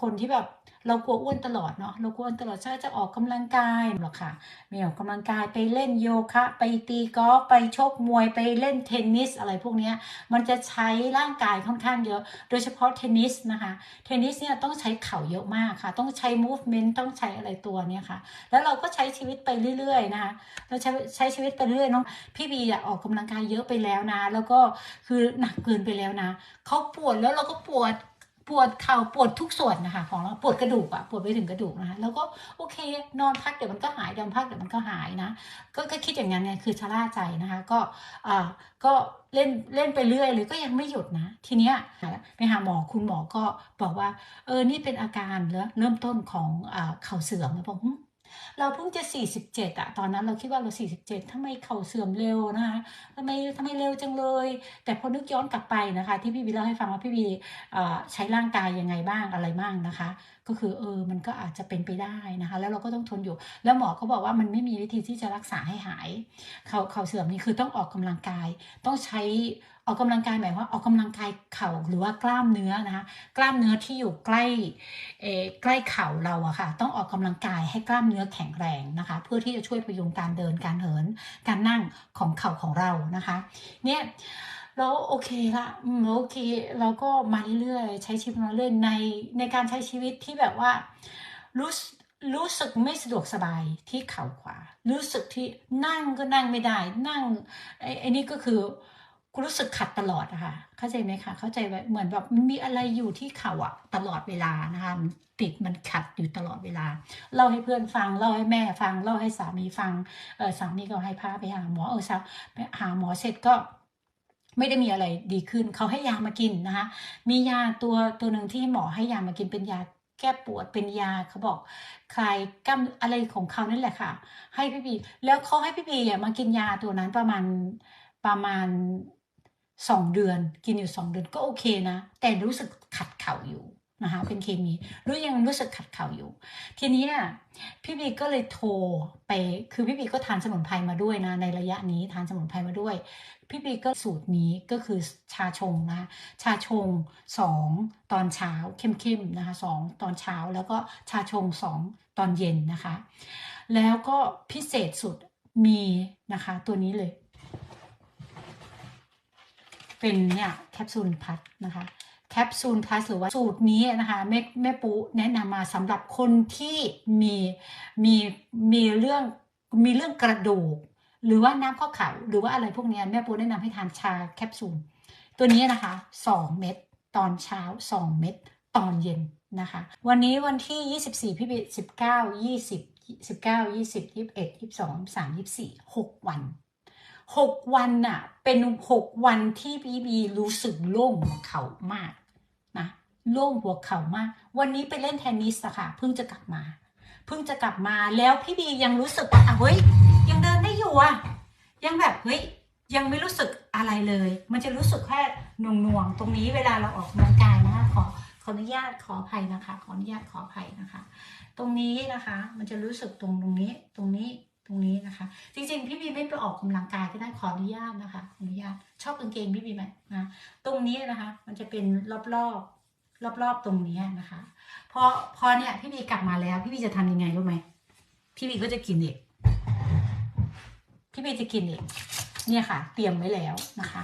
คนที่แบบเรากลัวอ้วนตลอดเนาะเรากลัวอ้วนตลอดใช่จะออกกำลังกายหรอกค่ะไม่ออกกำลังกายไปเล่นโยคะ ไปตีกอล์ฟไปชกมวยไปเล่นเทนนิสอะไรพวกเนี้ยมันจะใช้ร่างกายค่อนข้างเยอะ โดยเฉพาะเทนนิสนะคะเทนนิสเนี่ยต้องใช้เข่าเยอะมากค่ะ ต้องใช้ movement ต้องใช้อะไรตัวเนี่ยค่ะ แล้วเราก็ใช้ชีวิตไปเรื่อยๆนะคะเราใช้ใช้ชีวิตไปเรื่อยน้องพี่บีอะออกกำลังกายเยอะไปแล้วนะ แล้วก็คือหนักเกินไปแล้วนะเขาปวดแล้วเราก็ปวด ปวดเข่าปวดทุกส่วนนะคะของเราปวดกระดูกอะปวดไปถึงกระดูกนะคะแล้วก็โอเค นอนพักเดี๋ยวมันก็หายเดี๋ยวพักเดี๋ยวมันก็หายนะก็ก็คิดอย่างนั้นไงคือชะล่าใจนะคะ ก็อ่าก็เล่นเล่นไปเรื่อยเลยก็ยังไม่หยุดนะ ทีเนี้ยไปหาหมอคุณหมอก็บอกว่า เออนี่เป็นอาการแล้วเริ่มต้นของอ่าเข่าเสื่อมนะบอก เราเพิ่งจะ 47อะตอนนั้นเราคิดว่าเรา 47ทำไมเข่าเสื่อมเร็วนะคะทำไมทำไมเร็วจังเลย แต่พอนึกย้อนกลับไปนะคะ ที่พี่บีเล่าให้ฟังว่าพี่บีใช้ร่างกายยังไงบ้างอะไรบ้างนะคะ ก็คือเออมันก็อาจจะเป็นไปได้นะคะ แล้วเราก็ต้องทนอยู่ แล้วหมอก็บอกว่ามันไม่มีวิธีที่จะรักษาให้หาย เข่าเข่าเสื่อมนี่คือต้องออกกำลังกายต้องใช้ ออกกำลังกายหมายว่าออกกำลังกายเข่าหรือว่ากล้ามเนื้อนะคะกล้ามเนื้อที่อยู่ใกล้เอใกล้เข่าเราอะค่ะ ต้องออกกำลังกายให้กล้ามเนื้อแข็งแรงนะคะ เพื่อที่จะช่วยพยุงการเดินการเหิน การนั่งของเข่าของเรานะคะ เนี่ยเราโอเคละโอเคเราก็มาเรื่อยๆใช้ชีวิตมาเรื่อยในในการใช้ชีวิตที่แบบว่ารู้รู้สึกไม่สะดวกสบายที่เข่าขวา รู้สึกที่นั่งก็นั่งไม่ได้ นั่งไอ้นี่ก็คือ รู้สึกขัดตลอดอะค่ะ เข้าใจไหมคะ เข้าใจไหมเหมือนแบบมันมีอะไรอยู่ที่เข่าอะตลอดเวลานะคะมันติดมันขัดอยู่ตลอดเวลา เล่าให้เพื่อนฟัง เล่าให้แม่ฟัง เล่าให้สามีฟัง เออสามีก็ให้พาไปหาหมอ เออซะไปหาหมอเสร็จก็ไม่ได้มีอะไรดีขึ้น เขาให้ยามากินนะคะ มียาตัวตัวหนึ่งที่หมอให้ยามากินเป็นยาแก้ปวดเป็นยาเขาบอกคลายกล้ามอะไรของเขานั่นแหละค่ะ ให้พี่บีแล้วเขาให้พี่บีอะมากินยาตัวนั้นประมาณประมาณ สองเดือนกินอยู่สองเดือนก็โอเคนะ แต่รู้สึกขัดเข่าอยู่นะคะเป็นเคมีรู้ยังรู้สึกขัดเข่าอยู่ ทีนี้น่ะพี่บีก็เลยโทรไปคือพี่บีก็ทานสมุนไพรมาด้วยนะ ในระยะนี้ทานสมุนไพรมาด้วย พี่บีก็สูตรนี้ก็คือชาชงนะชาชงสองตอนเช้าเข้มๆนะคะสองตอนเช้าแล้วก็ชาชงสองตอนเย็นนะคะ แล้วก็พิเศษสุดมีนะคะ ตัวนี้เลย เป็นเนี่ยแคปซูลพัดนะคะแคปซูลพลัสหรือว่าสูตรนี้นะคะแม่แม่ปูแนะนำมาสำหรับคนที่มีมีมีเรื่องมีเรื่องกระดูก หรือว่าน้ำข้อเข่าหรือว่าอะไรพวกนี้แม่ปูแนะนำให้ทานชาแคปซูลตัวนี้นะคะ 2 เม็ดตอนเช้า 2 เม็ดตอนเย็นนะคะ วันนี้วันที่ 24 พี่บิ19 20 19 20 21 22 23 24 6 วัน 6 วันน่ะ เป็น 6 วันที่พี่บีรู้สึกโล่งหัวเข่ามากนะโล่งหัวเข่ามาก วันนี้ไปเล่นเทนนิสอะค่ะเพิ่งจะกลับมาเพิ่งจะกลับมาแล้วพี่บียังรู้สึกว่าอะเฮ้ยยังเดินได้อยู่อะยังแบบเฮ้ยยังไม่รู้สึกอะไรเลย มันจะรู้สึกแค่หน่วงๆตรงนี้เวลาเราออกกำลังกายนะคะขอขออนุญาตขออภัยนะคะ ขออนุญาตขออภัยนะคะ ตรงนี้นะคะ มันจะรู้สึกตรงตรงนี้ตรงนี้ ตรงนี้นะคะ จริงๆ พี่บีไม่ไปออกกำลังกายก็ได้ขออนุญาตนะคะขออนุญาตชอบกางเกงพี่บีไหมนะตรงนี้นะคะ มันจะเป็นรอบๆรอบๆตรงนี้นะคะพอพอเนี่ยพี่บีกลับมาแล้ว พี่บีจะทำยังไงรู้ไหมพี่บีก็จะกินเองพี่บีจะกินเองเนี่ยค่ะ เตรียมไว้แล้วนะคะ